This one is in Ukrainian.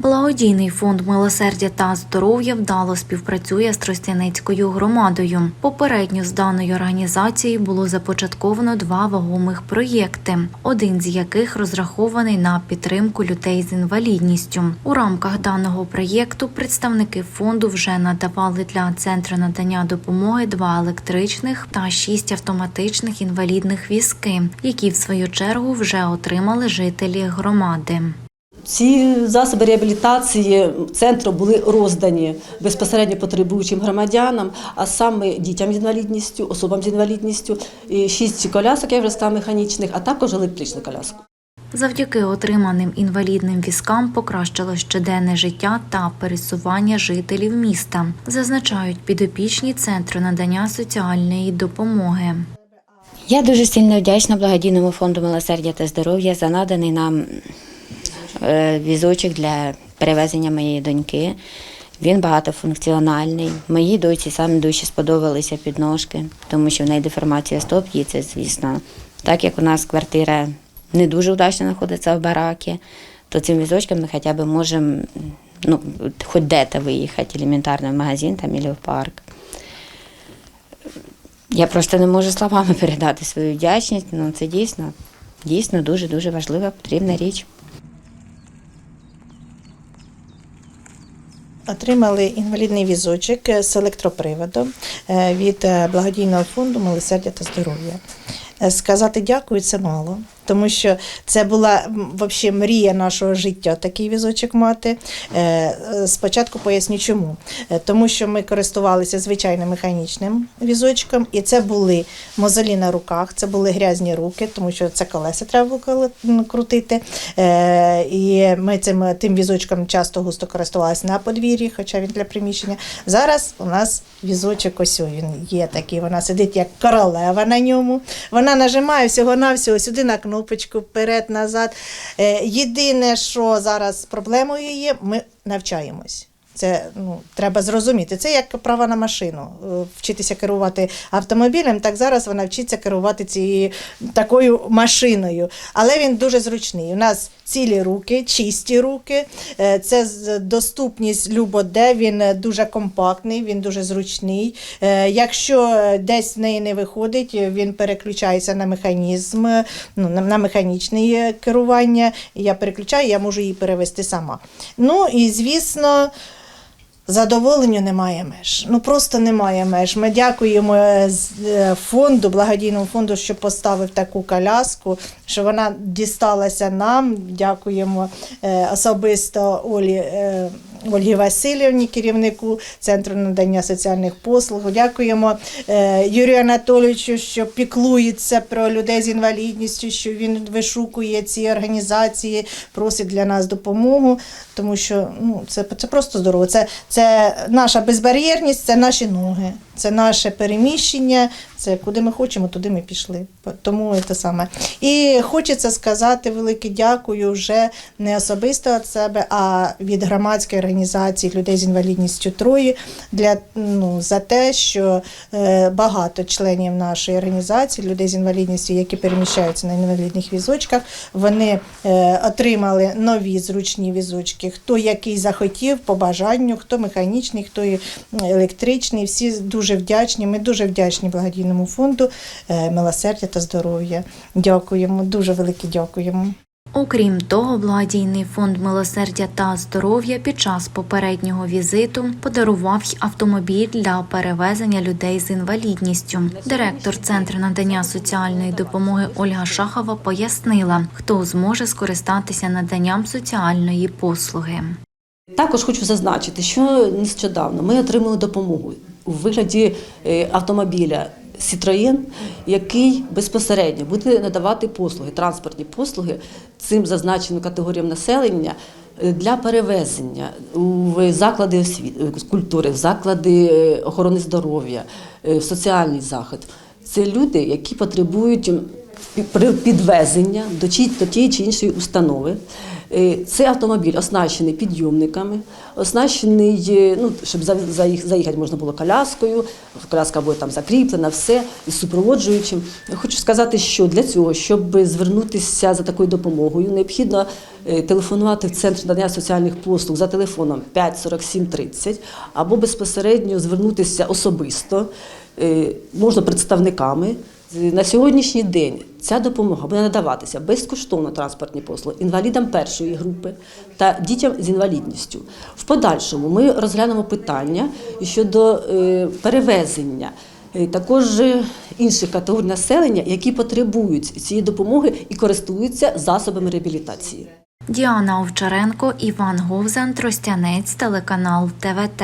Благодійний фонд милосердя та здоров'я вдало співпрацює з Тростяницькою громадою. Попередньо з даною організацією було започатковано два вагомих проєкти, один з яких розрахований на підтримку людей з інвалідністю. У рамках даного проєкту представники фонду вже надавали для центру надання допомоги два електричних та шість автоматичних інвалідних візки, які в свою чергу вже отримали жителі громади. Ці засоби реабілітації центру були роздані безпосередньо потребуючим громадянам, а саме дітям з інвалідністю, особам з інвалідністю, шість колясок, я вже сказала, механічних, а також електричну коляску. Завдяки отриманим інвалідним візкам покращило щоденне життя та пересування жителів міста, зазначають підопічні центру надання соціальної допомоги. Я дуже сильно вдячна благодійному фонду милосердя та здоров'я за наданий нам візочок для перевезення моєї доньки. Він багатофункціональний. Моїй дочці саме дуже сподобалися підножки, тому що в неї деформація стоп є, це звісно. Так як у нас квартира не дуже удачно знаходиться в баракі, то цим візочком ми хоча б можемо ну, хоч де-то виїхати елементарно в магазин там, або в парк. Я просто не можу словами передати свою вдячність. Ну це дійсно, дійсно дуже дуже важлива, потрібна річ. Отримали інвалідний візочок з електроприводом е, від е, благодійного фонду милосердя та здоров'я. Е, Сказати дякую це мало, тому що це була вообще мрія нашого життя, такий візочок мати. Е, е, Спочатку поясню чому. Е, Тому що ми користувалися звичайним механічним візочком, і це були мозолі на руках, це були грязні руки, тому що це колеса треба було крутити. І ми цим тим візочком часто густо користувалися на подвір'ї, хоча він для приміщення. Зараз у нас візочок ось він є такий. Вона сидить як королева на ньому. Вона нажимає всього-навсього сюди на кнопочку, вперед, назад. Е, Єдине, що зараз проблемою є, ми навчаємось. Це ну, треба зрозуміти. Це як права на машину. Е, Вчитися керувати автомобілем, так зараз вона вчиться керувати цією такою машиною. Але він дуже зручний. У нас цілі руки, чисті руки. Е, Це доступність любо-де, він е, дуже компактний, він дуже зручний. Якщо десь в неї не виходить, він переключається на механізм, ну, на, механічне керування. Я переключаю, я можу її перевести сама. Ну і звісно. Задоволенню немає меж. Ну просто немає меж. Ми дякуємо е, е, фонду, благодійному фонду, що поставив таку коляску, що вона дісталася нам. Дякуємо е, особисто Олі. Ольгі Васильівні, керівнику Центру надання соціальних послуг. Дякуємо е, Юрію Анатолійовичу, що піклується про людей з інвалідністю, що він вишукує ці організації, просить для нас допомогу, тому що ну, це, це просто здорово. Це, це наша безбар'єрність, це наші ноги, це наше переміщення, це куди ми хочемо, туди ми пішли. Тому це саме. І хочеться сказати велике дякую вже не особисто від себе, а від громадської організації людей з інвалідністю Трої для ну за те, що е, багато членів нашої організації, людей з інвалідністю, які переміщаються на інвалідних візочках, вони е, отримали нові зручні візочки. Хто який захотів по бажанню, хто механічний, хто електричний. Всі дуже вдячні. Ми дуже вдячні благодійному фонду е, милосердя та здоров'я. Дякуємо, дуже велике дякуємо. Окрім того, благодійний фонд милосердя та здоров'я під час попереднього візиту подарував автомобіль для перевезення людей з інвалідністю. Директор центру надання соціальної допомоги Ольга Шахова пояснила, хто зможе скористатися наданням соціальної послуги. Також хочу зазначити, що нещодавно ми отримали допомогу у вигляді е, автомобіля Citroën, який безпосередньо буде надавати послуги, транспортні послуги цим зазначеним категоріям населення е, для перевезення в заклади освіти, культури, в заклади е, охорони здоров'я, е, в соціальний захід. Це люди, які потребують підвезення до тієї чи іншої установи. Е, Цей автомобіль оснащений підйомниками, оснащений, е, ну, щоб заїхати можна було коляскою, коляска буде там закріплена, все із супроводжуючим. Хочу сказати, що для цього, щоб звернутися за такою допомогою, необхідно е, телефонувати в центр надання соціальних послуг за телефоном 5 47 30 або безпосередньо звернутися особисто, можна представниками. На сьогоднішній день ця допомога буде надаватися безкоштовно транспортні послуги інвалідам першої групи та дітям з інвалідністю. В подальшому ми розглянемо питання щодо е, перевезення е, також інших категорій населення, які потребують цієї допомоги і користуються засобами реабілітації. Діана Овчаренко, Іван Говзан, Тростянець, телеканал ТВТ.